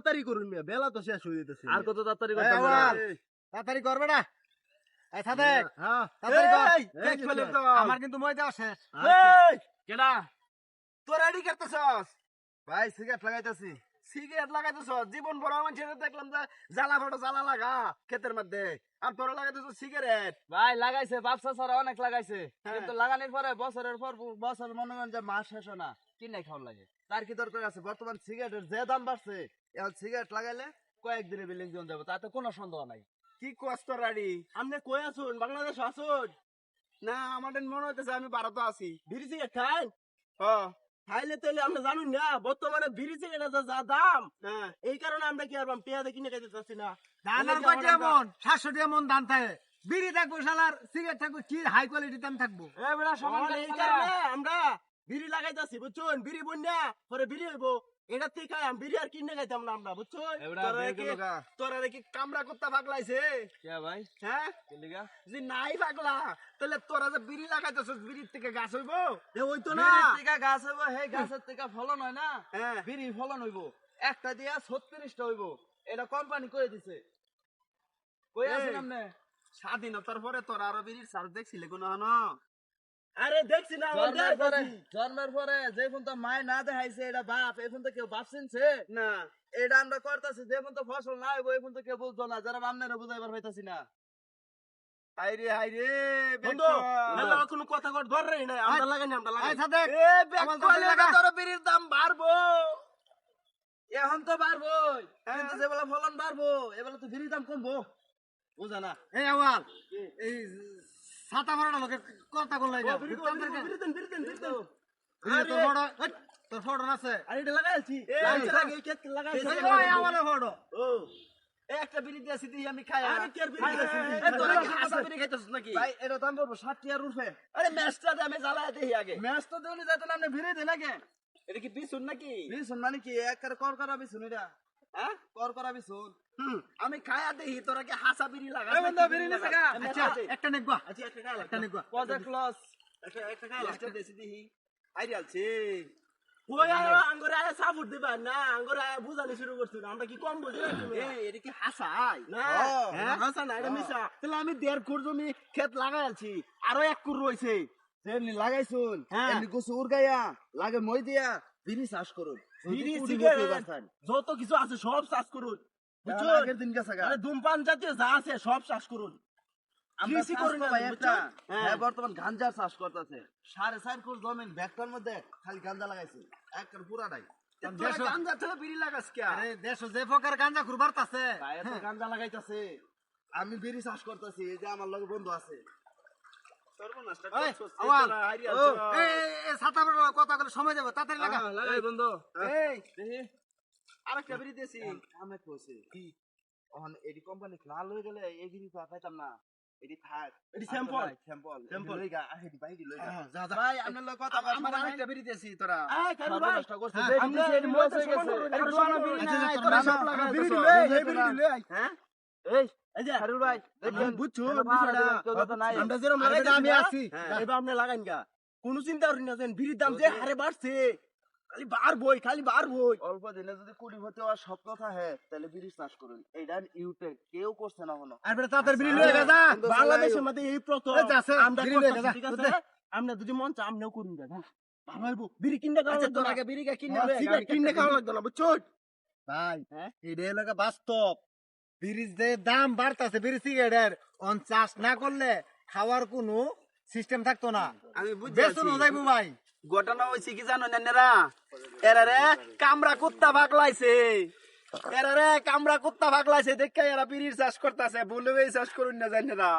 তাড়াতাড়ি করুন মিয়া বেলা তো শেষ হয়ে যেতেছে আর কত তাড়াতাড়ি করতে হবে? তাড়াতাড়ি করবে না। এই সাদেক হ্যাঁ তাড়াতাড়ি কর। এই, ফেলে দাও। আমার কিন্তু মই দেওয়া শেষ এই, কেডা তোরা এডি করতেছস? ভাই সিগারেট লাগাইতেছি। সিগারেট লাগাইতেছস? জীবন বড় মানুষের দেখলাম যে জ্বালা ফাটো জ্বালা লাগা ক্ষেতের মধ্যে। আর তোরা লাগাইতেছস সিগারেট ভাই লাগাইছে বাপসা সারা অনেক লাগাইছে। হ্যাঁ। কিন্তু লাগানোর পরে বছরের পর বছর মনে করেন যে মাস শেষ হয় না। কিনে খাওয়ার লাগে। তার কি দরকার আছে? বর্তমান সিগারেটের যে দাম বাড়ছে সিগারেট লাগাইলে কয়েকদিনে বিল্ডিং জন যাবে তাতে কোনো সন্দেহ নাই। কি কষ্ট রাড়ি আপনি কই আসুন বাংলাদেশ আসুন না আমাদের মনে হইতেছে আমি ভারতে আছি। বিড়ি সিগারেট খাই? হ্যাঁ খাইলে তাহলে আমরা জানুন না বর্তমানে বিড়ি সিগারেটের যা দাম হ্যাঁ এই কারণে আমরা কি আর পেঁয়াজে কিনে খাইতে চাচ্ছি না? ধান আর এলাকা কয়টা আমরা- মন সাতশো টাকা মন ধান থাকে। বিড়ি থাকব শালার সিগারেট থাকব কি হাই কোয়ালিটি দাম থাকব? এই কারণে আমরা বিড়ি লাগাইতাছি বুঝছুন? বিড়ি বন্যা পরে বিড়ি হইব। এটা খাই আমি বিড়ি আর কিনে খাইতাম না আমরা এবড়া তোরা কি কামড়া কুত্তা পাগলাইছে। কে ভাই? হ্যাঁ? লিগা? যদি নাই পাগলা। তাহলে তোরা যে বিড়ি লাগাইতেছিস বিড়ির থেকে গাছ হইব? এ হইতো না। বিড়ির থেকে গাছ হইব সেই গাছের থেকে ফলন হয় না? হ্যাঁ। বিড়ি ফলন হইব। একটা দিয়া ছত্রিশটা হইব। এটা কোম্পানি করে দিছে। কই আছেন আপনি? স্বাধীনতার পরে তোরা আরও বিড়ির চার্জ দেখছিলে কোনো হনো আরে দেখছি না জন্মের পরে জন্মের পরে যে ফোন তো মায় না দেখাইছে এটা বাপ এই ফোন তো কেউ বাপ চিনছে? না। এটা আমরা করতেছি যে ফোন তো ফসল না হইব এই ফোন তো কেউ বুঝতো না যারা আপনারা বুঝাইবার পাইতাছি না। হাইরে হাইরে বন্ধু, হ্যালো কোনো কথা কর ধর রে না আমরা লাগাই আমরা লাগাই সাদেক এ ব্যাক লাগা। তোর বিড়ির দাম বাড়বো। এখন তো বাড়বই হ্যাঁ। কিন্তু যেবেলা ফলন বাড়বো এবেলা তো বিড়ির দাম কমবো। বুঝা না। এই আওয়াল এই ছাতা ভরাটা লোকে কথা কোন? লাগে। তোর ফটো তোর ফটো আছে। আর এটা লাগাইছি লাগাইছে। ফটো। ও, একটা বিড়ি দিয়েছি দিই আমি খাই। আরে, কে আর বিড়ি আরে, তোরা কি হাসা বিড়ি খাইতেছিস নাকি? ভাই এটা দাম পড়ব ষাট টিয়ার উঠবে আরে ম্যাচটা দে, আমি জ্বালায় দেখি আগে। ম্যাচ তো দেউনি যাইতো না আপনি ভিড়ে দেন আগে। এটা কি বিশুন নাকি? বিশুন মানে কি? এক কর করা বিশুন এটা। হ্যাঁ? আমি খায়া দেখি তোরা কি হাসা বিড়ি লাগা এই বন্ধু, বিড়ি নিছে আচ্ছা একটা আচ্ছা একটা একটা প্রজেক্ট লস একটা একটা আঙ্গুরে সাপোর্ট দিবা না। আঙ্গুরে আয় বুঝানি শুরু করছিস আমরা কি কম বুঝি এই এটা কি হাসাই না হ্যাঁ? হাসা না এটা মিশা। তাহলে আমি দেড় কুর জমি ক্ষেত লাগাই আলছি। আরও এক কুর রয়েছে লাগাইছুন হ্যাঁ। এমনি গোসু উড়গাইয়া লাগে মই দিয়া বিড়ি চাষ করুন। যত কিছু আছে সব চাষ করুন ধূমপান জাতীয় যা আছে সব চাষ করুন। হ্যাঁ। হ্যাঁ বর্তমান গাঞ্জার চাষ করতেছে। সাড়ে চার কোষ জমিন মধ্যে খালি গাঞ্জা লাগাইছে। গাঞ্জা থেকে বিড়ি লাগাস কে? দেশ যে প্রকার গাঞ্জা আছে গাঞ্জা লাগাইতেছে। আমি বিড়ি চাষ করতেছি এই যে আমার লগে বন্ধু আছে। ছাতা কথা বলে সময় যাবে তাড়াতাড়ি লাগা। হ্যাঁ, লাগাই বন্ধ। এই আরেকটা বিড়ি দিয়েছি। আমি কইছি কি? অন এডি কোম্পানি লাল হয়ে গেলে পা পাইতাম না। এডি থাক। এডি স্যাম্পল স্যাম্পল. স্যাম্পল লইগা আহেডি বাইডি লইগা। হ্যাঁ, যা যা। ভাই আপনার লগে কথা আমার বলব আরেকটা বিড়ি দিয়েছি তোরা। হ্যাঁ, এই খালু ভাই। সর্বনাশটা করছে হ্যাঁ, যে আমি বিড়ি সেই লস মধ্যে হয়ে গেছে করে বিড়ি করে নাই আচ্ছা, তোরা সব বিড়ি দিছো। দিলে, এই বিড়ি না? দিলে, হ্যাঁ? এই এটা। হ্যাঁ, কোন চিন্তা করেন না বিড়ির দাম যে হারে বাড়ছে খালি বার বই খালি বার বই। অল্প দিনে যদি কুড়ি হতে হওয়ার স্বপ্ন থাকে তাহলে বিড়ি চাষ করুন। এইটা ইউটে কেউ করছে না কোনো আর তাড়াতাড়ি বিড়ি লয়ে গা বাংলাদেশের মধ্যে এই প্রথম। আমরা ঠিক আছে? আমরা যদি মন চা আমরাও করুন হ্যাঁ। ভালো বিড়ি কিনতে খাওয়া আচ্ছা লাগতো না? বিড়ি কে কিনে লয়ে সিগারেট কিনতে খাওয়া লাগতো না? বুঝছ? ভাই হ্যাঁ? এটা এলাকা বাস্তব। বিড়ির দাম বাড়তাছে বিড়ি সিগারেটের। অন চাষ না করলে খাওয়ার কোনো সিস্টেম থাকতো না। আমি বুঝছি বেতন যাইবো ভাই। ঘটনা হয়েছে কি জানো নেনেরা? এরা রে কামড়া কুত্তা ভাগলাইছে লাইছে এরারে কামরা কুত্তা ভাগলাইছে দেখে এরা বিড়ির চাষ করতেছে। বলে চাষ করুন না জানেরা।